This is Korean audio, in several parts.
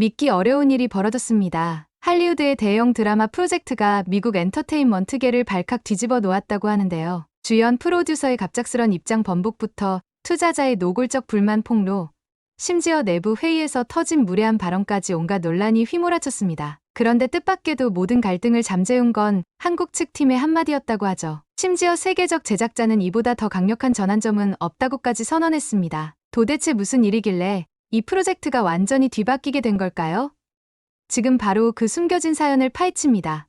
믿기 어려운 일이 벌어졌습니다. 할리우드의 대형 드라마 프로젝트가 미국 엔터테인먼트계를 발칵 뒤집어 놓았다고 하는데요. 주연 프로듀서의 갑작스런 입장 번복부터 투자자의 노골적 불만 폭로, 심지어 내부 회의에서 터진 무례한 발언까지 온갖 논란이 휘몰아쳤습니다. 그런데 뜻밖에도 모든 갈등을 잠재운 건 한국 측 팀의 한마디였다고 하죠. 심지어 세계적 제작자는 이보다 더 강력한 전환점은 없다고까지 선언했습니다. 도대체 무슨 일이길래 이 프로젝트가 완전히 뒤바뀌게 된 걸까요? 지금 바로 그 숨겨진 사연을 파헤칩니다.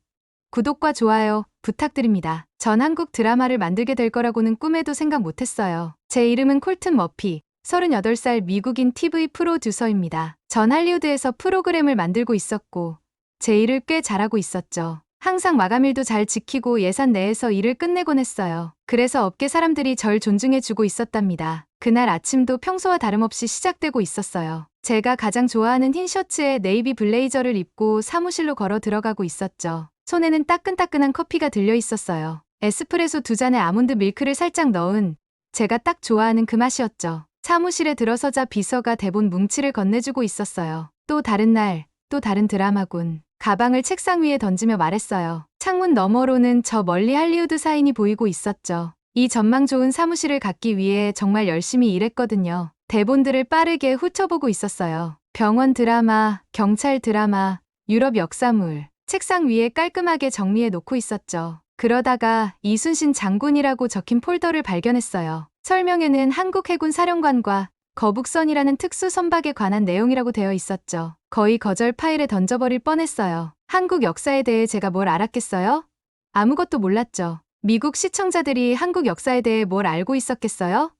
구독과 좋아요 부탁드립니다. 전 한국 드라마를 만들게 될 거라고는 꿈에도 생각 못했어요. 제 이름은 콜튼 머피, 38살 미국인 TV 프로듀서입니다. 전 할리우드에서 프로그램을 만들고 있었고, 제 일을 꽤 잘하고 있었죠. 항상 마감일도 잘 지키고 예산 내에서 일을 끝내곤 했어요. 그래서 업계 사람들이 절 존중해주고 있었답니다. 그날 아침도 평소와 다름없이 시작되고 있었어요. 제가 가장 좋아하는 흰 셔츠에 네이비 블레이저를 입고 사무실로 걸어 들어가고 있었죠. 손에는 따끈따끈한 커피가 들려 있었어요. 에스프레소 두 잔에 아몬드 밀크를 살짝 넣은 제가 딱 좋아하는 그 맛이었죠. 사무실에 들어서자 비서가 대본 뭉치를 건네주고 있었어요. 또 다른 날, 또 다른 드라마군. 가방을 책상 위에 던지며 말했어요. 창문 너머로는 저 멀리 할리우드 사인이 보이고 있었죠. 이 전망 좋은 사무실을 갖기 위해 정말 열심히 일했거든요. 대본들을 빠르게 훑어보고 있었어요. 병원 드라마, 경찰 드라마, 유럽 역사물. 책상 위에 깔끔하게 정리해 놓고 있었죠. 그러다가 이순신 장군이라고 적힌 폴더를 발견했어요. 설명에는 한국 해군 사령관과 거북선이라는 특수 선박에 관한 내용이라고 되어 있었죠. 거의 거절 파일에 던져버릴 뻔했어요. 한국 역사에 대해 제가 뭘 알았겠어요? 아무것도 몰랐죠. 미국 시청자들이 한국 역사에 대해 뭘 알고 있었겠어요?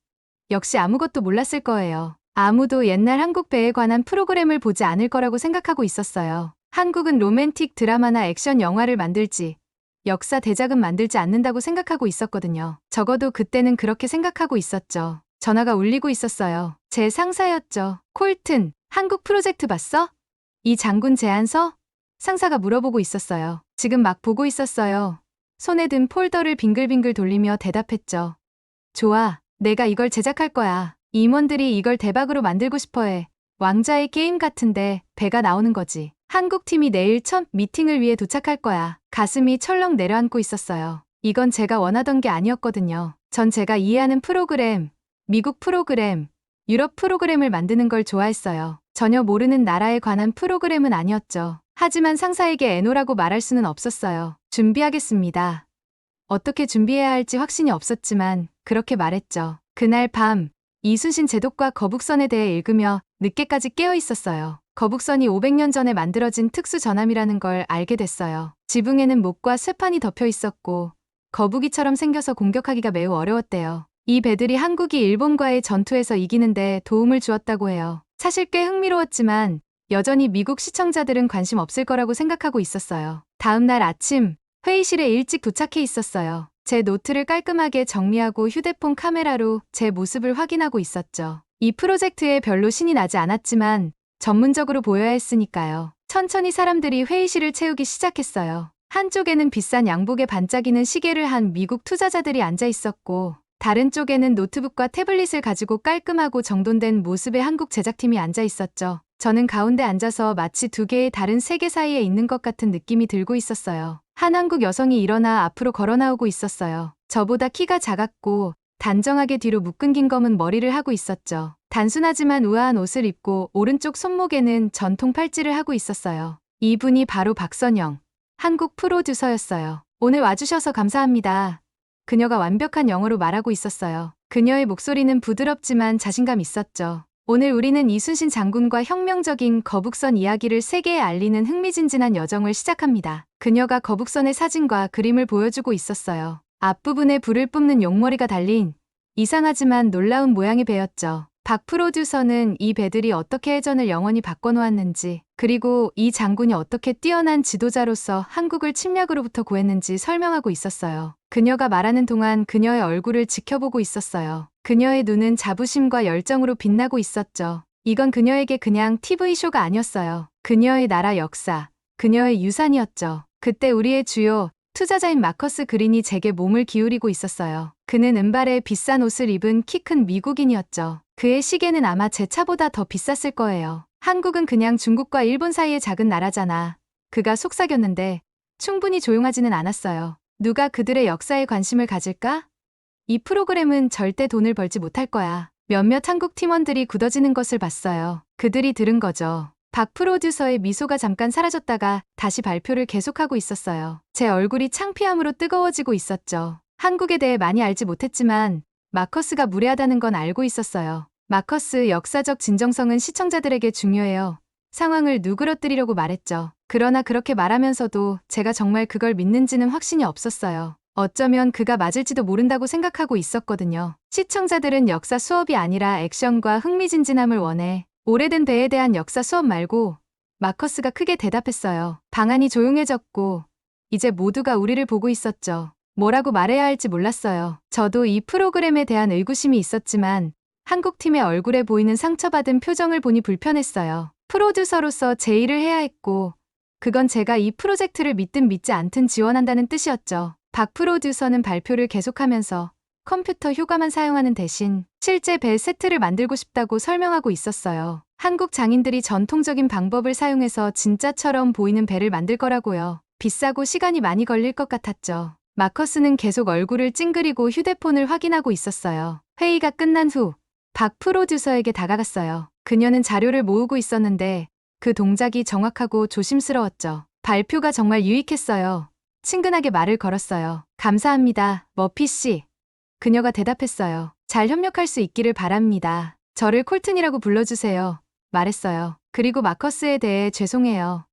역시 아무것도 몰랐을 거예요. 아무도 옛날 한국 배에 관한 프로그램을 보지 않을 거라고 생각하고 있었어요. 한국은 로맨틱 드라마나 액션 영화를 만들지, 역사 대작은 만들지 않는다고 생각하고 있었거든요. 적어도 그때는 그렇게 생각하고 있었죠. 전화가 울리고 있었어요. 제 상사였죠. 콜튼, 한국 프로젝트 봤어? 이 장군 제안서? 상사가 물어보고 있었어요. 지금 막 보고 있었어요. 손에 든 폴더를 빙글빙글 돌리며 대답했죠. 좋아, 내가 이걸 제작할 거야. 임원들이 이걸 대박으로 만들고 싶어 해. 왕자의 게임 같은데 배가 나오는 거지. 한국 팀이 내일 첫 미팅을 위해 도착할 거야. 가슴이 철렁 내려앉고 있었어요. 이건 제가 원하던 게 아니었거든요. 전 제가 이해하는 프로그램, 미국 프로그램, 유럽 프로그램을 만드는 걸 좋아했어요. 전혀 모르는 나라에 관한 프로그램은 아니었죠. 하지만 상사에게 애노라고 말할 수는 없었어요. 준비하겠습니다. 어떻게 준비해야 할지 확신이 없었지만 그렇게 말했죠. 그날 밤 이순신 제독과 거북선에 대해 읽으며 늦게까지 깨어 있었어요. 거북선이 500년 전에 만들어진 특수 전함이라는 걸 알게 됐어요. 지붕에는 목과 쇠판이 덮여 있었고 거북이처럼 생겨서 공격하기가 매우 어려웠대요. 이 배들이 한국이 일본과의 전투에서 이기는데 도움을 주었다고 해요. 사실 꽤 흥미로웠지만 여전히 미국 시청자들은 관심 없을 거라고 생각하고 있었어요. 다음 날 아침 회의실에 일찍 도착해 있었어요. 제 노트를 깔끔하게 정리하고 휴대폰 카메라로 제 모습을 확인하고 있었죠. 이 프로젝트에 별로 신이 나지 않았지만 전문적으로 보여야 했으니까요. 천천히 사람들이 회의실을 채우기 시작했어요. 한쪽에는 비싼 양복에 반짝이는 시계를 한 미국 투자자들이 앉아 있었고 다른 쪽에는 노트북과 태블릿을 가지고 깔끔하고 정돈된 모습의 한국 제작팀이 앉아 있었죠. 저는 가운데 앉아서 마치 두 개의 다른 세계 사이에 있는 것 같은 느낌이 들고 있었어요. 한 한국 여성이 일어나 앞으로 걸어 나오고 있었어요. 저보다 키가 작았고 단정하게 뒤로 묶은 긴 검은 머리를 하고 있었죠. 단순하지만 우아한 옷을 입고 오른쪽 손목에는 전통 팔찌를 하고 있었어요. 이분이 바로 박선영, 한국 프로듀서였어요. 오늘 와주셔서 감사합니다. 그녀가 완벽한 영어로 말하고 있었어요. 그녀의 목소리는 부드럽지만 자신감 있었죠. 오늘 우리는 이순신 장군과 혁명적인 거북선 이야기를 세계에 알리는 흥미진진한 여정을 시작합니다. 그녀가 거북선의 사진과 그림을 보여주고 있었어요. 앞부분에 불을 뿜는 용머리가 달린 이상하지만 놀라운 모양의 배였죠. 박 프로듀서는 이 배들이 어떻게 해전을 영원히 바꿔놓았는지, 그리고 이 장군이 어떻게 뛰어난 지도자로서 한국을 침략으로부터 구했는지 설명하고 있었어요. 그녀가 말하는 동안 그녀의 얼굴을 지켜보고 있었어요. 그녀의 눈은 자부심과 열정으로 빛나고 있었죠. 이건 그녀에게 그냥 TV쇼가 아니었어요. 그녀의 나라 역사, 그녀의 유산이었죠. 그때 우리의 주요 투자자인 마커스 그린이 제게 몸을 기울이고 있었어요. 그는 은발에 비싼 옷을 입은 키 큰 미국인이었죠. 그의 시계는 아마 제 차보다 더 비쌌을 거예요. 한국은 그냥 중국과 일본 사이의 작은 나라잖아. 그가 속삭였는데 충분히 조용하지는 않았어요. 누가 그들의 역사에 관심을 가질까? 이 프로그램은 절대 돈을 벌지 못할 거야. 몇몇 한국 팀원들이 굳어지는 것을 봤어요. 그들이 들은 거죠. 박 프로듀서의 미소가 잠깐 사라졌다가 다시 발표를 계속하고 있었어요. 제 얼굴이 창피함으로 뜨거워지고 있었죠. 한국에 대해 많이 알지 못했지만 마커스가 무례하다는 건 알고 있었어요. 마커스 역사적 진정성은 시청자들에게 중요해요. 상황을 누그러뜨리려고 말했죠. 그러나 그렇게 말하면서도 제가 정말 그걸 믿는지는 확신이 없었어요. 어쩌면 그가 맞을지도 모른다고 생각하고 있었거든요. 시청자들은 역사 수업이 아니라 액션과 흥미진진함을 원해. 오래된 배에 대한 역사 수업 말고 마커스가 크게 대답했어요. 방안이 조용해졌고 이제 모두가 우리를 보고 있었죠. 뭐라고 말해야 할지 몰랐어요. 저도 이 프로그램에 대한 의구심이 있었지만 한국 팀의 얼굴에 보이는 상처받은 표정을 보니 불편했어요. 프로듀서로서 제 일을 해야 했고 그건 제가 이 프로젝트를 믿든 믿지 않든 지원한다는 뜻이었죠. 박 프로듀서는 발표를 계속하면서 컴퓨터 효과만 사용하는 대신 실제 배 세트를 만들고 싶다고 설명하고 있었어요. 한국 장인들이 전통적인 방법을 사용해서 진짜처럼 보이는 배를 만들 거라고요. 비싸고 시간이 많이 걸릴 것 같았죠. 마커스는 계속 얼굴을 찡그리고 휴대폰을 확인하고 있었어요. 회의가 끝난 후 박 프로듀서에게 다가갔어요. 그녀는 자료를 모으고 있었는데 그 동작이 정확하고 조심스러웠죠. 발표가 정말 유익했어요. 친근하게 말을 걸었어요. 감사합니다, 머피 씨. 그녀가 대답했어요. 잘 협력할 수 있기를 바랍니다. 저를 콜튼이라고 불러주세요. 말했어요. 그리고 마커스에 대해 죄송해요.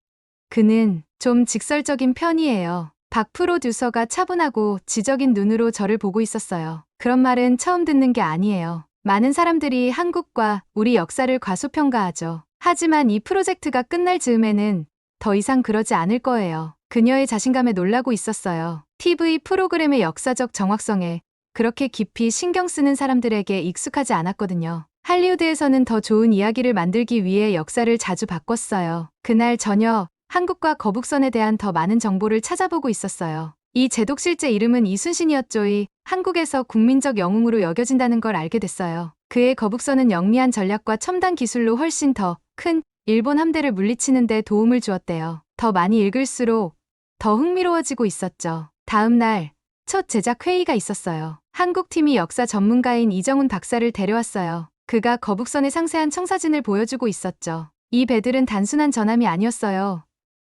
그는 좀 직설적인 편이에요. 박 프로듀서가 차분하고 지적인 눈으로 저를 보고 있었어요. 그런 말은 처음 듣는 게 아니에요. 많은 사람들이 한국과 우리 역사를 과소평가하죠. 하지만 이 프로젝트가 끝날 즈음에는 더 이상 그러지 않을 거예요. 그녀의 자신감에 놀라고 있었어요. TV 프로그램의 역사적 정확성에 그렇게 깊이 신경 쓰는 사람들에게 익숙하지 않았거든요. 할리우드에서는 더 좋은 이야기를 만들기 위해 역사를 자주 바꿨어요. 그날 저녁 한국과 거북선에 대한 더 많은 정보를 찾아보고 있었어요. 이 제독 실제 이름은 이순신이었죠이 한국에서 국민적 영웅으로 여겨진다는 걸 알게 됐어요. 그의 거북선은 영리한 전략과 첨단 기술로 훨씬 더 큰 일본 함대를 물리치는 데 도움을 주었대요. 더 많이 읽을수록 더 흥미로워지고 있었죠. 다음 날 첫 제작 회의가 있었어요. 한국팀이 역사 전문가인 이정훈 박사를 데려왔어요. 그가 거북선의 상세한 청사진을 보여주고 있었죠. 이 배들은 단순한 전함이 아니었어요.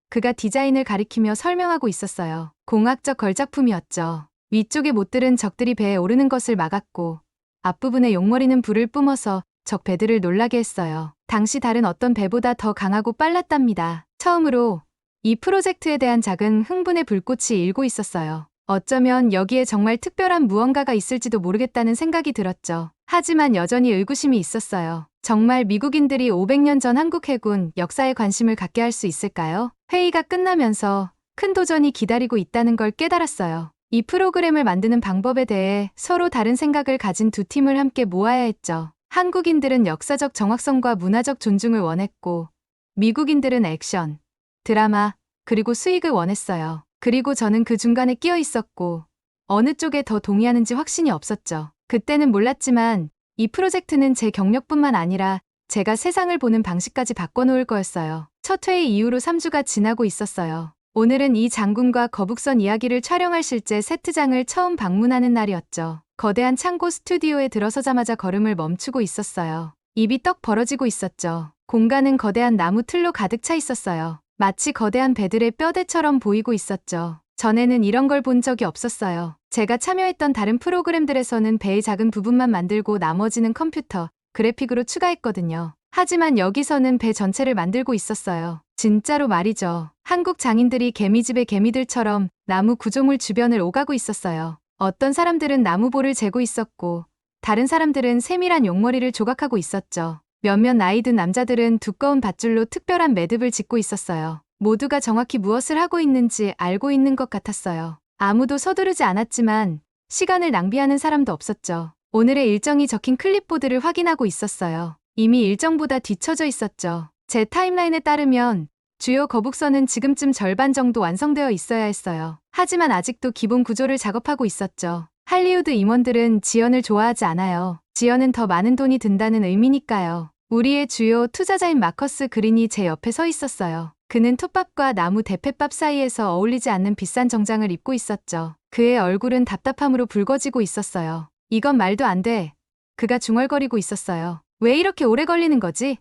그가 디자인을 가리키며 설명하고 있었어요. 공학적 걸작품이었죠. 위쪽의 못들은 적들이 배에 오르는 것을 막았고 앞부분에 용머리는 불을 뿜어서 적 배들을 놀라게 했어요. 당시 다른 어떤 배보다 더 강하고 빨랐답니다. 처음으로 이 프로젝트에 대한 작은 흥분의 불꽃이 일고 있었어요. 어쩌면 여기에 정말 특별한 무언가가 있을지도 모르겠다는 생각이 들었죠. 하지만 여전히 의구심이 있었어요. 정말 미국인들이 500년 전 한국 해군 역사에 관심을 갖게 할 수 있을까요? 회의가 끝나면서 큰 도전이 기다리고 있다는 걸 깨달았어요. 이 프로그램을 만드는 방법에 대해 서로 다른 생각을 가진 두 팀을 함께 모아야 했죠. 한국인들은 역사적 정확성과 문화적 존중을 원했고, 미국인들은 액션, 드라마, 그리고 수익을 원했어요. 그리고 저는 그 중간에 끼어 있었고, 어느 쪽에 더 동의하는지 확신이 없었죠. 그때는 몰랐지만, 이 프로젝트는 제 경력뿐만 아니라 제가 세상을 보는 방식까지 바꿔놓을 거였어요. 첫 회의 이후로 3주가 지나고 있었어요. 오늘은 이 장군과 거북선 이야기를 촬영할 실제 세트장을 처음 방문하는 날이었죠. 거대한 창고 스튜디오에 들어서자마자 걸음을 멈추고 있었어요. 입이 떡 벌어지고 있었죠. 공간은 거대한 나무 틀로 가득 차 있었어요. 마치 거대한 배들의 뼈대처럼 보이고 있었죠. 전에는 이런 걸 본 적이 없었어요. 제가 참여했던 다른 프로그램들에서는 배의 작은 부분만 만들고 나머지는 컴퓨터, 그래픽으로 추가했거든요. 하지만 여기서는 배 전체를 만들고 있었어요. 진짜로 말이죠. 한국 장인들이 개미집의 개미들처럼 나무 구조물 주변을 오가고 있었어요. 어떤 사람들은 나무볼을 재고 있었고, 다른 사람들은 세밀한 용머리를 조각하고 있었죠. 몇몇 나이 든 남자들은 두꺼운 밧줄로 특별한 매듭을 짓고 있었어요. 모두가 정확히 무엇을 하고 있는지 알고 있는 것 같았어요. 아무도 서두르지 않았지만 시간을 낭비하는 사람도 없었죠. 오늘의 일정이 적힌 클립보드를 확인하고 있었어요. 이미 일정보다 뒤처져 있었죠. 제 타임라인에 따르면 주요 거북선은 지금쯤 절반 정도 완성되어 있어야 했어요. 하지만 아직도 기본 구조를 작업하고 있었죠. 할리우드 임원들은 지연을 좋아하지 않아요. 지연은 더 많은 돈이 든다는 의미니까요. 우리의 주요 투자자인 마커스 그린이 제 옆에 서 있었어요. 그는 톱밥과 나무 대패밥 사이에서 어울리지 않는 비싼 정장을 입고 있었죠. 그의 얼굴은 답답함으로 붉어지고 있었어요. 이건 말도 안 돼. 그가 중얼거리고 있었어요. 왜 이렇게 오래 걸리는 거지?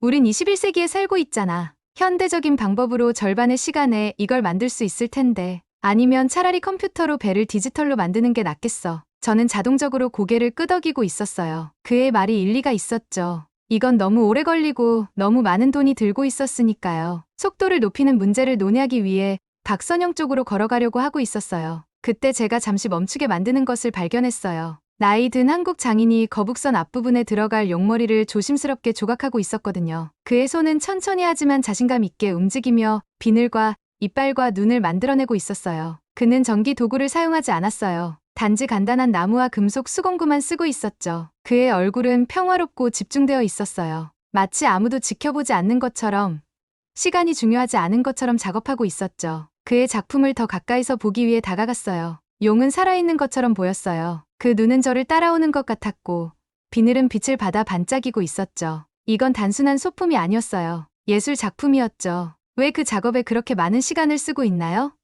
우린 21세기에 살고 있잖아. 현대적인 방법으로 절반의 시간에 이걸 만들 수 있을 텐데. 아니면 차라리 컴퓨터로 배를 디지털로 만드는 게 낫겠어. 저는 자동적으로 고개를 끄덕이고 있었어요. 그의 말이 일리가 있었죠. 이건 너무 오래 걸리고 너무 많은 돈이 들고 있었으니까요. 속도를 높이는 문제를 논의하기 위해 박선영 쪽으로 걸어가려고 하고 있었어요. 그때 제가 잠시 멈추게 만드는 것을 발견했어요. 나이 든 한국 장인이 거북선 앞부분에 들어갈 용머리를 조심스럽게 조각하고 있었거든요. 그의 손은 천천히 하지만 자신감 있게 움직이며 비늘과 이빨과 눈을 만들어내고 있었어요. 그는 전기 도구를 사용하지 않았어요. 단지 간단한 나무와 금속 수공구만 쓰고 있었죠. 그의 얼굴은 평화롭고 집중되어 있었어요. 마치 아무도 지켜보지 않는 것처럼 시간이 중요하지 않은 것처럼 작업하고 있었죠. 그의 작품을 더 가까이서 보기 위해 다가갔어요. 용은 살아있는 것처럼 보였어요. 그 눈은 저를 따라오는 것 같았고 비늘은 빛을 받아 반짝이고 있었죠. 이건 단순한 소품이 아니었어요. 예술 작품이었죠. 왜 그 작업에 그렇게 많은 시간을 쓰고 있나요?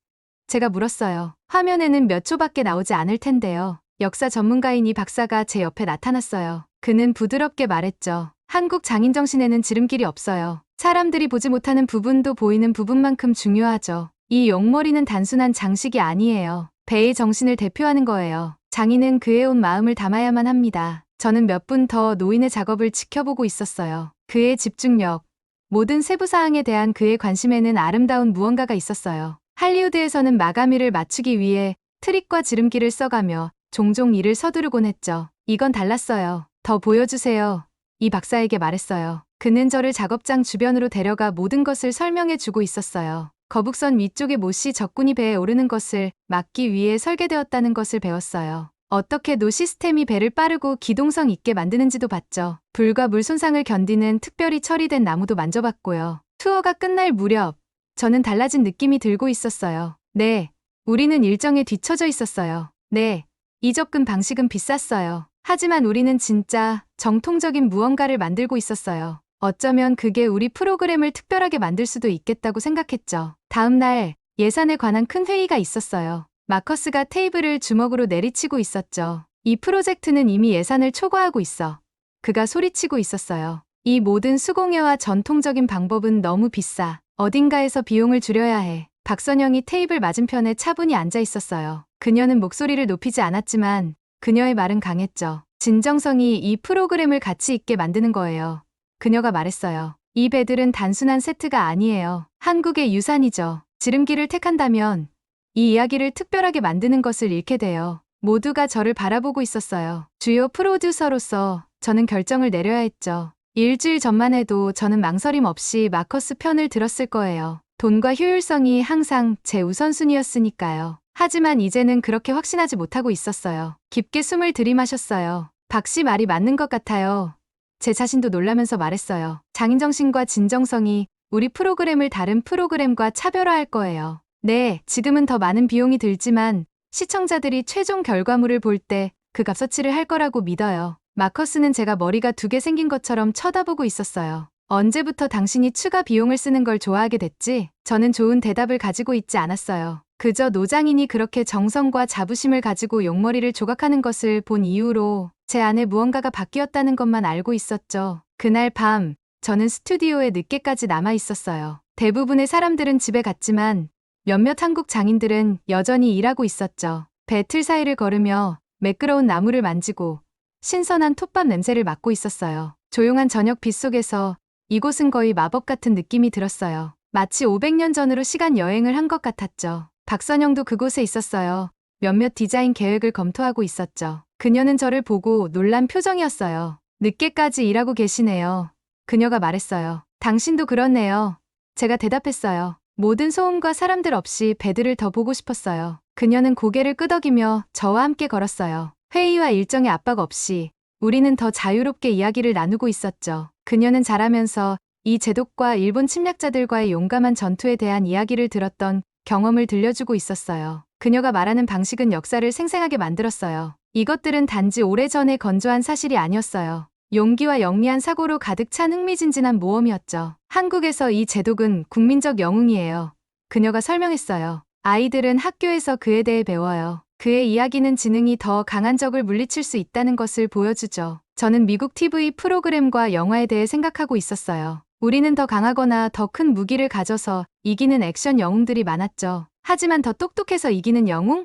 제가 물었어요. 화면에는 몇 초밖에 나오지 않을 텐데요. 역사 전문가인 이 박사가 제 옆에 나타났어요. 그는 부드럽게 말했죠. 한국 장인 정신에는 지름길이 없어요. 사람들이 보지 못하는 부분도 보이는 부분만큼 중요하죠. 이 용머리는 단순한 장식이 아니에요. 배의 정신을 대표하는 거예요. 장인은 그의 온 마음을 담아야만 합니다. 저는 몇 분 더 노인의 작업을 지켜보고 있었어요. 그의 집중력, 모든 세부 사항에 대한 그의 관심에는 아름다운 무언가가 있었어요. 할리우드에서는 마감일을 맞추기 위해 트릭과 지름길을 써가며 종종 일을 서두르곤 했죠. 이건 달랐어요. 더 보여주세요. 이 박사에게 말했어요. 그는 저를 작업장 주변으로 데려가 모든 것을 설명해 주고 있었어요. 거북선 위쪽에 못이 적군이 배에 오르는 것을 막기 위해 설계되었다는 것을 배웠어요. 어떻게 노 시스템이 배를 빠르고 기동성 있게 만드는지도 봤죠. 불과 물 손상을 견디는 특별히 처리된 나무도 만져봤고요. 투어가 끝날 무렵 저는 달라진 느낌이 들고 있었어요. 네, 우리는 일정에 뒤처져 있었어요. 네, 이 접근 방식은 비쌌어요. 하지만 우리는 진짜 정통적인 무언가를 만들고 있었어요. 어쩌면 그게 우리 프로그램을 특별하게 만들 수도 있겠다고 생각했죠. 다음 날 예산에 관한 큰 회의가 있었어요. 마커스가 테이블을 주먹으로 내리치고 있었죠. 이 프로젝트는 이미 예산을 초과하고 있어. 그가 소리치고 있었어요. 이 모든 수공예와 전통적인 방법은 너무 비싸. 어딘가에서 비용을 줄여야 해. 박선영이 테이블 맞은편에 차분히 앉아 있었어요. 그녀는 목소리를 높이지 않았지만 그녀의 말은 강했죠. 진정성이 이 프로그램을 가치 있게 만드는 거예요. 그녀가 말했어요. 이 배들은 단순한 세트가 아니에요. 한국의 유산이죠. 지름길을 택한다면 이 이야기를 특별하게 만드는 것을 잃게 돼요. 모두가 저를 바라보고 있었어요. 주요 프로듀서로서 저는 결정을 내려야 했죠. 일주일 전만 해도 저는 망설임 없이 마커스 편을 들었을 거예요. 돈과 효율성이 항상 제 우선순위였으니까요. 하지만 이제는 그렇게 확신하지 못하고 있었어요. 깊게 숨을 들이마셨어요. 박 씨 말이 맞는 것 같아요. 제 자신도 놀라면서 말했어요. 장인정신과 진정성이 우리 프로그램을 다른 프로그램과 차별화할 거예요. 네, 지금은 더 많은 비용이 들지만 시청자들이 최종 결과물을 볼 때 그 값어치를 할 거라고 믿어요. 마커스는 제가 머리가 두 개 생긴 것처럼 쳐다보고 있었어요. 언제부터 당신이 추가 비용을 쓰는 걸 좋아하게 됐지? 저는 좋은 대답을 가지고 있지 않았어요. 그저 노장인이 그렇게 정성과 자부심을 가지고 용머리를 조각하는 것을 본 이후로 제 안에 무언가가 바뀌었다는 것만 알고 있었죠. 그날 밤, 저는 스튜디오에 늦게까지 남아 있었어요. 대부분의 사람들은 집에 갔지만 몇몇 한국 장인들은 여전히 일하고 있었죠. 배틀 사이를 걸으며 매끄러운 나무를 만지고 신선한 톱밥 냄새를 맡고 있었어요. 조용한 저녁 빛 속에서 이곳은 거의 마법 같은 느낌이 들었어요. 마치 500년 전으로 시간 여행을 한 것 같았죠. 박선영도 그곳에 있었어요. 몇몇 디자인 계획을 검토하고 있었죠. 그녀는 저를 보고 놀란 표정이었어요. 늦게까지 일하고 계시네요. 그녀가 말했어요. 당신도 그렇네요. 제가 대답했어요. 모든 소음과 사람들 없이 배들을 더 보고 싶었어요. 그녀는 고개를 끄덕이며 저와 함께 걸었어요. 회의와 일정의 압박 없이 우리는 더 자유롭게 이야기를 나누고 있었죠. 그녀는 잘하면서 이 제독과 일본 침략자들과의 용감한 전투에 대한 이야기를 들었던 경험을 들려주고 있었어요. 그녀가 말하는 방식은 역사를 생생하게 만들었어요. 이것들은 단지 오래전에 건조한 사실이 아니었어요. 용기와 영리한 사고로 가득 찬 흥미진진한 모험이었죠. 한국에서 이 제독은 국민적 영웅이에요. 그녀가 설명했어요. 아이들은 학교에서 그에 대해 배워요. 그의 이야기는 지능이 더 강한 적을 물리칠 수 있다는 것을 보여주죠. 저는 미국 TV 프로그램과 영화에 대해 생각하고 있었어요. 우리는 더 강하거나 더 큰 무기를 가져서 이기는 액션 영웅들이 많았죠. 하지만 더 똑똑해서 이기는 영웅?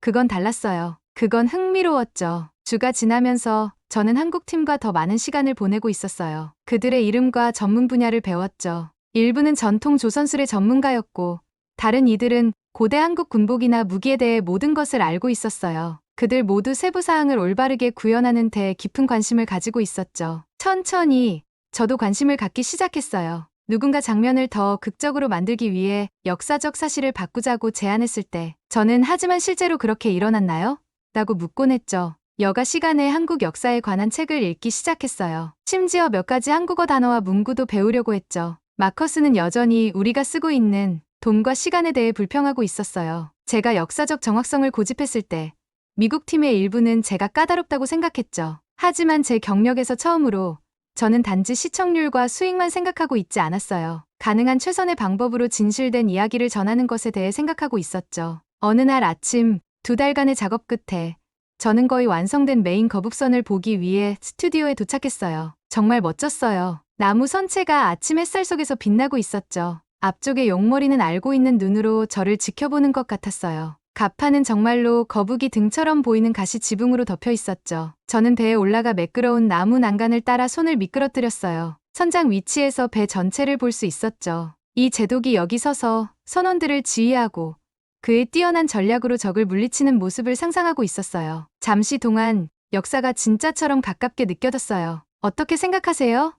그건 달랐어요. 그건 흥미로웠죠. 주가 지나면서 저는 한국 팀과 더 많은 시간을 보내고 있었어요. 그들의 이름과 전문 분야를 배웠죠. 일부는 전통 조선술의 전문가였고, 다른 이들은 고대 한국 군복이나 무기에 대해 모든 것을 알고 있었어요. 그들 모두 세부 사항을 올바르게 구현하는 데 깊은 관심을 가지고 있었죠. 천천히 저도 관심을 갖기 시작했어요. 누군가 장면을 더 극적으로 만들기 위해 역사적 사실을 바꾸자고 제안했을 때 저는 하지만 실제로 그렇게 일어났나요? 라고 묻곤 했죠. 여가 시간에 한국 역사에 관한 책을 읽기 시작했어요. 심지어 몇 가지 한국어 단어와 문구도 배우려고 했죠. 마커스는 여전히 우리가 쓰고 있는 돈과 시간에 대해 불평하고 있었어요. 제가 역사적 정확성을 고집했을 때 미국 팀의 일부는 제가 까다롭다고 생각했죠. 하지만 제 경력에서 처음으로 저는 단지 시청률과 수익만 생각하고 있지 않았어요. 가능한 최선의 방법으로 진실된 이야기를 전하는 것에 대해 생각하고 있었죠. 어느 날 아침 두 달간의 작업 끝에 저는 거의 완성된 메인 거북선을 보기 위해 스튜디오에 도착했어요. 정말 멋졌어요. 나무 선체가 아침 햇살 속에서 빛나고 있었죠. 앞쪽에 용머리는 알고 있는 눈으로 저를 지켜보는 것 같았어요. 가파는 정말로 거북이 등처럼 보이는 가시 지붕으로 덮여 있었죠. 저는 배에 올라가 매끄러운 나무 난간을 따라 손을 미끄러뜨렸어요. 선장 위치에서 배 전체를 볼 수 있었죠. 이 제독이 여기 서서 선원들을 지휘하고 그의 뛰어난 전략으로 적을 물리치는 모습을 상상하고 있었어요. 잠시 동안 역사가 진짜처럼 가깝게 느껴졌어요. 어떻게 생각하세요?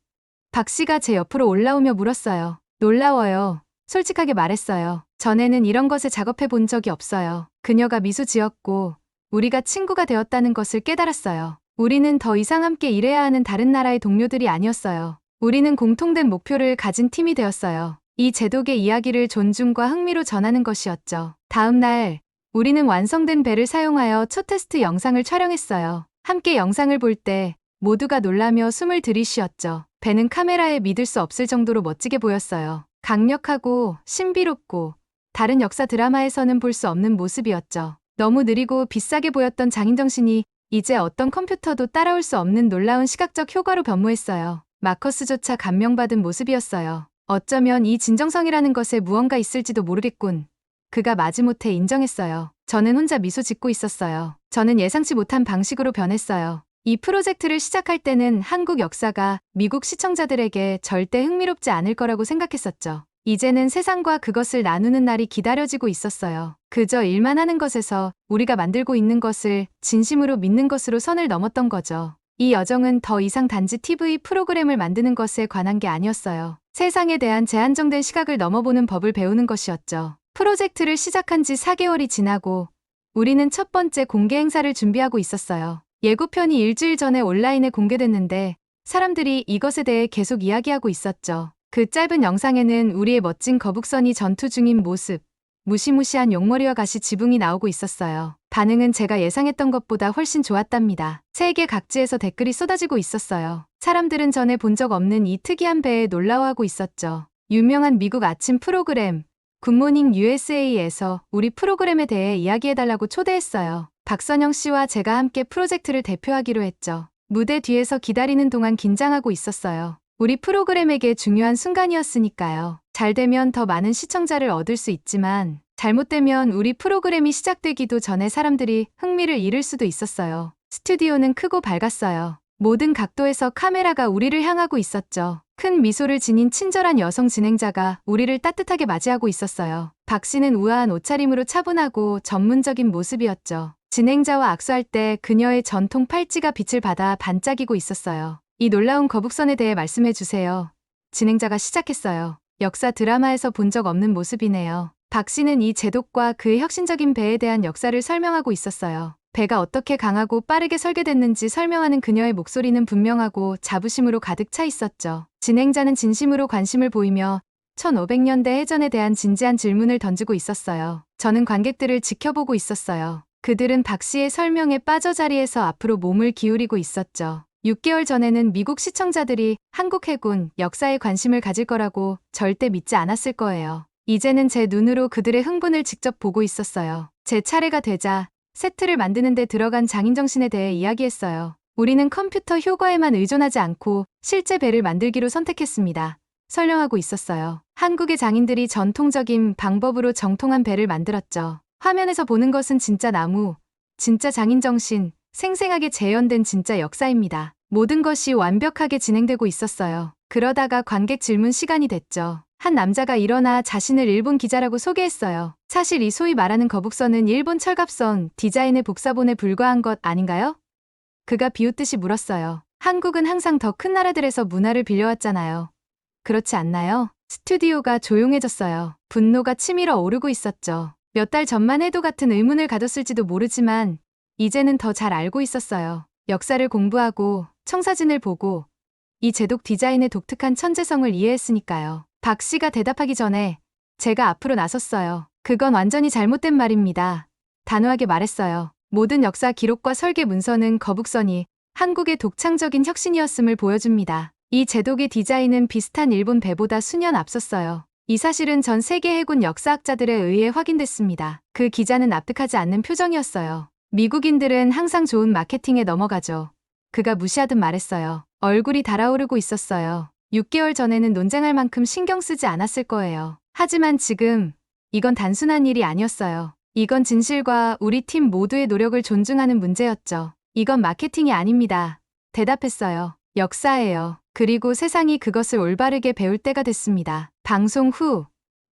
박 씨가 제 옆으로 올라오며 물었어요. 놀라워요. 솔직하게 말했어요. 전에는 이런 것을 작업해 본 적이 없어요. 그녀가 미소 지었고, 우리가 친구가 되었다는 것을 깨달았어요. 우리는 더 이상 함께 일해야 하는 다른 나라의 동료들이 아니었어요. 우리는 공통된 목표를 가진 팀이 되었어요. 이 제독의 이야기를 존중과 흥미로 전하는 것이었죠. 다음 날, 우리는 완성된 배를 사용하여 첫 테스트 영상을 촬영했어요. 함께 영상을 볼 때 모두가 놀라며 숨을 들이쉬었죠. 배는 카메라에 믿을 수 없을 정도로 멋지게 보였어요. 강력하고 신비롭고 다른 역사 드라마에서는 볼 수 없는 모습이었죠. 너무 느리고 비싸게 보였던 장인정신이 이제 어떤 컴퓨터도 따라올 수 없는 놀라운 시각적 효과로 변모했어요. 마커스조차 감명받은 모습이었어요. 어쩌면 이 진정성이라는 것에 무언가 있을지도 모르겠군. 그가 마지못해 인정했어요. 저는 혼자 미소 짓고 있었어요. 저는 예상치 못한 방식으로 변했어요. 이 프로젝트를 시작할 때는 한국 역사가 미국 시청자들에게 절대 흥미롭지 않을 거라고 생각했었죠. 이제는 세상과 그것을 나누는 날이 기다려지고 있었어요. 그저 일만 하는 것에서 우리가 만들고 있는 것을 진심으로 믿는 것으로 선을 넘었던 거죠. 이 여정은 더 이상 단지 TV 프로그램을 만드는 것에 관한 게 아니었어요. 세상에 대한 제한정된 시각을 넘어보는 법을 배우는 것이었죠. 프로젝트를 시작한 지 4개월이 지나고 우리는 첫 번째 공개 행사를 준비하고 있었어요. 예고편이 일주일 전에 온라인에 공개됐는데 사람들이 이것에 대해 계속 이야기하고 있었죠. 그 짧은 영상에는 우리의 멋진 거북선이 전투 중인 모습, 무시무시한 용머리와 가시 지붕이 나오고 있었어요. 반응은 제가 예상했던 것보다 훨씬 좋았답니다. 세계 각지에서 댓글이 쏟아지고 있었어요. 사람들은 전에 본 적 없는 이 특이한 배에 놀라워하고 있었죠. 유명한 미국 아침 프로그램 굿모닝 USA에서 우리 프로그램에 대해 이야기해달라고 초대했어요. 박선영 씨와 제가 함께 프로젝트를 대표하기로 했죠. 무대 뒤에서 기다리는 동안 긴장하고 있었어요. 우리 프로그램에게 중요한 순간이었으니까요. 잘 되면 더 많은 시청자를 얻을 수 있지만 잘못되면 우리 프로그램이 시작되기도 전에 사람들이 흥미를 잃을 수도 있었어요. 스튜디오는 크고 밝았어요. 모든 각도에서 카메라가 우리를 향하고 있었죠. 큰 미소를 지닌 친절한 여성 진행자가 우리를 따뜻하게 맞이하고 있었어요. 박 씨는 우아한 옷차림으로 차분하고 전문적인 모습이었죠. 진행자와 악수할 때 그녀의 전통 팔찌가 빛을 받아 반짝이고 있었어요. 이 놀라운 거북선에 대해 말씀해 주세요. 진행자가 시작했어요. 역사 드라마에서 본 적 없는 모습이네요. 박 씨는 이 제독과 그의 혁신적인 배에 대한 역사를 설명하고 있었어요. 배가 어떻게 강하고 빠르게 설계됐는지 설명하는 그녀의 목소리는 분명하고 자부심으로 가득 차 있었죠. 진행자는 진심으로 관심을 보이며 1500년대 해전에 대한 진지한 질문을 던지고 있었어요. 저는 관객들을 지켜보고 있었어요. 그들은 박 씨의 설명에 빠져 자리에서 앞으로 몸을 기울이고 있었죠. 6개월 전에는 미국 시청자들이 한국 해군 역사에 관심을 가질 거라고 절대 믿지 않았을 거예요. 이제는 제 눈으로 그들의 흥분을 직접 보고 있었어요. 제 차례가 되자 세트를 만드는 데 들어간 장인정신에 대해 이야기했어요. 우리는 컴퓨터 효과에만 의존하지 않고 실제 배를 만들기로 선택했습니다. 설명하고 있었어요. 한국의 장인들이 전통적인 방법으로 정통한 배를 만들었죠. 화면에서 보는 것은 진짜 나무, 진짜 장인정신, 생생하게 재현된 진짜 역사입니다. 모든 것이 완벽하게 진행되고 있었어요. 그러다가 관객 질문 시간이 됐죠. 한 남자가 일어나 자신을 일본 기자라고 소개했어요. 사실 이 소위 말하는 거북선은 일본 철갑선 디자인의 복사본에 불과한 것 아닌가요? 그가 비웃듯이 물었어요. 한국은 항상 더 큰 나라들에서 문화를 빌려왔잖아요. 그렇지 않나요? 스튜디오가 조용해졌어요. 분노가 치밀어 오르고 있었죠. 몇 달 전만 해도 같은 의문을 가졌을지도 모르지만 이제는 더 잘 알고 있었어요. 역사를 공부하고 청사진을 보고 이 제독 디자인의 독특한 천재성을 이해했으니까요. 박 씨가 대답하기 전에 제가 앞으로 나섰어요. 그건 완전히 잘못된 말입니다. 단호하게 말했어요. 모든 역사 기록과 설계 문서는 거북선이 한국의 독창적인 혁신이었음을 보여줍니다. 이 제독의 디자인은 비슷한 일본 배보다 수년 앞섰어요. 이 사실은 전 세계 해군 역사학자들에 의해 확인됐습니다. 그 기자는 납득하지 않는 표정이었어요. 미국인들은 항상 좋은 마케팅에 넘어가죠. 그가 무시하듯 말했어요. 얼굴이 달아오르고 있었어요. 6개월 전에는 논쟁할 만큼 신경 쓰지 않았을 거예요. 하지만 지금 이건 단순한 일이 아니었어요. 이건 진실과 우리 팀 모두의 노력을 존중하는 문제였죠. 이건 마케팅이 아닙니다. 대답했어요. 역사예요. 그리고 세상이 그것을 올바르게 배울 때가 됐습니다. 방송 후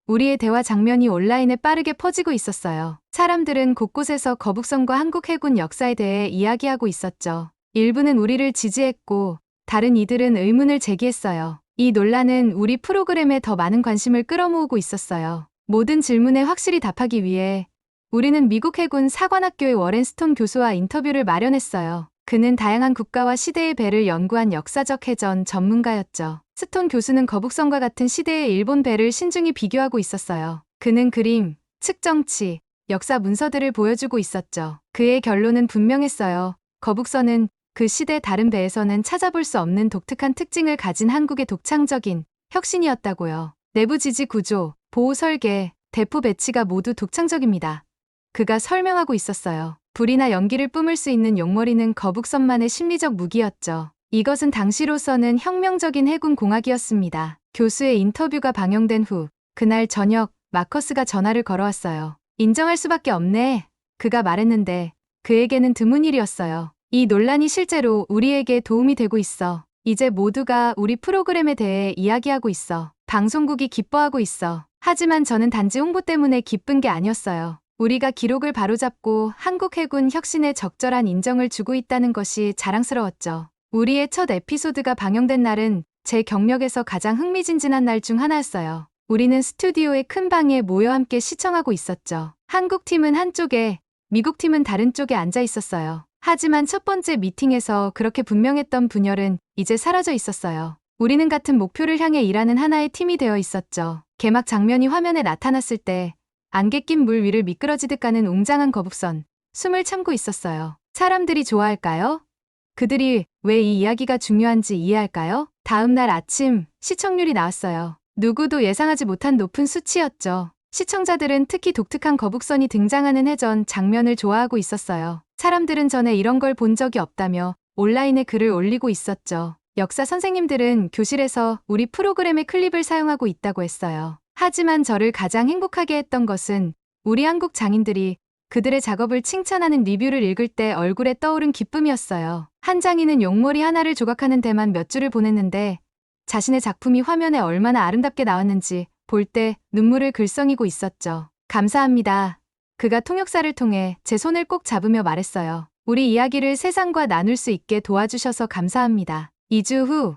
우리의 대화 장면이 온라인에 빠르게 퍼지고 있었어요. 사람들은 곳곳에서 거북선과 한국 해군 역사에 대해 이야기하고 있었죠. 일부는 우리를 지지했고 다른 이들은 의문을 제기했어요. 이 논란은 우리 프로그램에 더 많은 관심을 끌어모으고 있었어요. 모든 질문에 확실히 답하기 위해 우리는 미국 해군 사관학교의 워렌 스톤 교수와 인터뷰를 마련했어요. 그는 다양한 국가와 시대의 배를 연구한 역사적 해전 전문가였죠. 스톤 교수는 거북선과 같은 시대의 일본 배를 신중히 비교하고 있었어요. 그는 그림, 측정치, 역사 문서들을 보여주고 있었죠. 그의 결론은 분명했어요. 거북선은 그 시대 다른 배에서는 찾아볼 수 없는 독특한 특징을 가진 한국의 독창적인 혁신이었다고요. 내부 지지 구조, 보호 설계, 대포 배치가 모두 독창적입니다. 그가 설명하고 있었어요. 불이나 연기를 뿜을 수 있는 용머리는 거북선만의 심리적 무기였죠. 이것은 당시로서는 혁명적인 해군 공학이었습니다. 교수의 인터뷰가 방영된 후 그날 저녁 마커스가 전화를 걸어왔어요. 인정할 수밖에 없네. 그가 말했는데 그에게는 드문 일이었어요. 이 논란이 실제로 우리에게 도움이 되고 있어. 이제 모두가 우리 프로그램에 대해 이야기하고 있어. 방송국이 기뻐하고 있어. 하지만 저는 단지 홍보 때문에 기쁜 게 아니었어요. 우리가 기록을 바로잡고 한국 해군 혁신에 적절한 인정을 주고 있다는 것이 자랑스러웠죠. 우리의 첫 에피소드가 방영된 날은 제 경력에서 가장 흥미진진한 날 중 하나였어요. 우리는 스튜디오의 큰 방에 모여 함께 시청하고 있었죠. 한국 팀은 한쪽에, 미국 팀은 다른 쪽에 앉아 있었어요. 하지만 첫 번째 미팅에서 그렇게 분명했던 분열은 이제 사라져 있었어요. 우리는 같은 목표를 향해 일하는 하나의 팀이 되어 있었죠. 개막 장면이 화면에 나타났을 때 안개 낀 물 위를 미끄러지듯 가는 웅장한 거북선. 숨을 참고 있었어요. 사람들이 좋아할까요? 그들이 왜 이 이야기가 중요한지 이해할까요? 다음 날 아침 시청률이 나왔어요. 누구도 예상하지 못한 높은 수치였죠. 시청자들은 특히 독특한 거북선이 등장하는 해전 장면을 좋아하고 있었어요. 사람들은 전에 이런 걸 본 적이 없다며 온라인에 글을 올리고 있었죠. 역사 선생님들은 교실에서 우리 프로그램의 클립을 사용하고 있다고 했어요. 하지만 저를 가장 행복하게 했던 것은 우리 한국 장인들이 그들의 작업을 칭찬하는 리뷰를 읽을 때 얼굴에 떠오른 기쁨이었어요. 한 장인은 용머리 하나를 조각하는 데만 몇 줄을 보냈는데 자신의 작품이 화면에 얼마나 아름답게 나왔는지 볼 때 눈물을 글썽이고 있었죠. 감사합니다. 그가 통역사를 통해 제 손을 꼭 잡으며 말했어요. 우리 이야기를 세상과 나눌 수 있게 도와주셔서 감사합니다. 2주 후,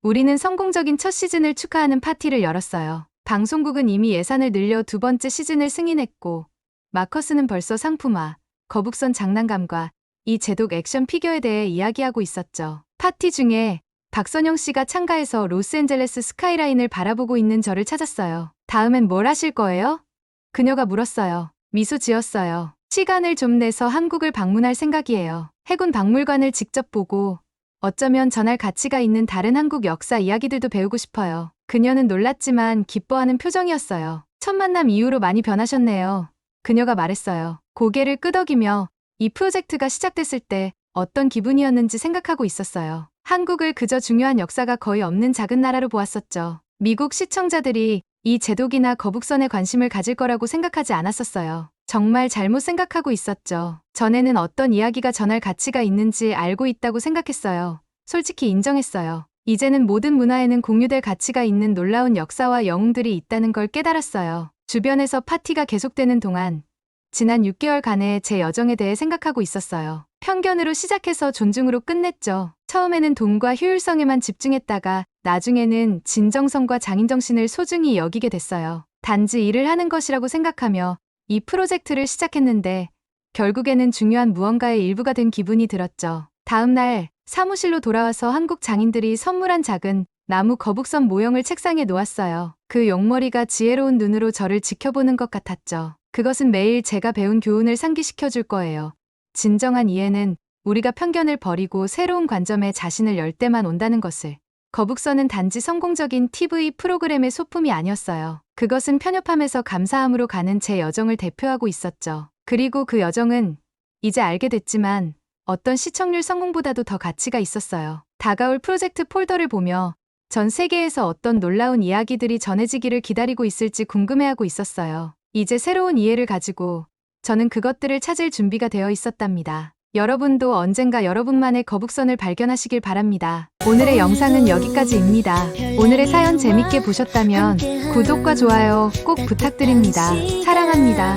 우리는 성공적인 첫 시즌을 축하하는 파티를 열었어요. 방송국은 이미 예산을 늘려 두 번째 시즌을 승인했고 마커스는 벌써 상품화, 거북선 장난감과 이 제독 액션 피규어에 대해 이야기하고 있었죠. 파티 중에 박선영 씨가 창가에서 로스앤젤레스 스카이라인을 바라보고 있는 저를 찾았어요. 다음엔 뭘 하실 거예요? 그녀가 물었어요. 미소 지었어요. 시간을 좀 내서 한국을 방문할 생각이에요. 해군 박물관을 직접 보고 어쩌면 전할 가치가 있는 다른 한국 역사 이야기들도 배우고 싶어요. 그녀는 놀랐지만 기뻐하는 표정이었어요. 첫 만남 이후로 많이 변하셨네요. 그녀가 말했어요. 고개를 끄덕이며 이 프로젝트가 시작됐을 때 어떤 기분이었는지 생각하고 있었어요. 한국을 그저 중요한 역사가 거의 없는 작은 나라로 보았었죠. 미국 시청자들이 이 제독이나 거북선에 관심을 가질 거라고 생각하지 않았었어요. 정말 잘못 생각하고 있었죠. 전에는 어떤 이야기가 전할 가치가 있는지 알고 있다고 생각했어요. 솔직히 인정했어요. 이제는 모든 문화에는 공유될 가치가 있는 놀라운 역사와 영웅들이 있다는 걸 깨달았어요. 주변에서 파티가 계속되는 동안 지난 6개월간의 제 여정에 대해 생각하고 있었어요. 편견으로 시작해서 존중으로 끝냈죠. 처음에는 돈과 효율성에만 집중했다가 나중에는 진정성과 장인정신을 소중히 여기게 됐어요. 단지 일을 하는 것이라고 생각하며 이 프로젝트를 시작했는데 결국에는 중요한 무언가의 일부가 된 기분이 들었죠. 다음 날 사무실로 돌아와서 한국 장인들이 선물한 작은 나무 거북선 모형을 책상에 놓았어요. 그 용머리가 지혜로운 눈으로 저를 지켜보는 것 같았죠. 그것은 매일 제가 배운 교훈을 상기시켜 줄 거예요. 진정한 이해는 우리가 편견을 버리고 새로운 관점에 자신을 열 때만 온다는 것을. 거북선은 단지 성공적인 TV 프로그램의 소품이 아니었어요. 그것은 편협함에서 감사함으로 가는 제 여정을 대표하고 있었죠. 그리고 그 여정은 이제 알게 됐지만 어떤 시청률 성공보다도 더 가치가 있었어요. 다가올 프로젝트 폴더를 보며 전 세계에서 어떤 놀라운 이야기들이 전해지기를 기다리고 있을지 궁금해하고 있었어요. 이제 새로운 이해를 가지고 저는 그것들을 찾을 준비가 되어 있었답니다. 여러분도 언젠가 여러분만의 거북선을 발견하시길 바랍니다. 오늘의 영상은 여기까지입니다. 오늘의 사연 재밌게 보셨다면 구독과 좋아요 꼭 부탁드립니다. 사랑합니다.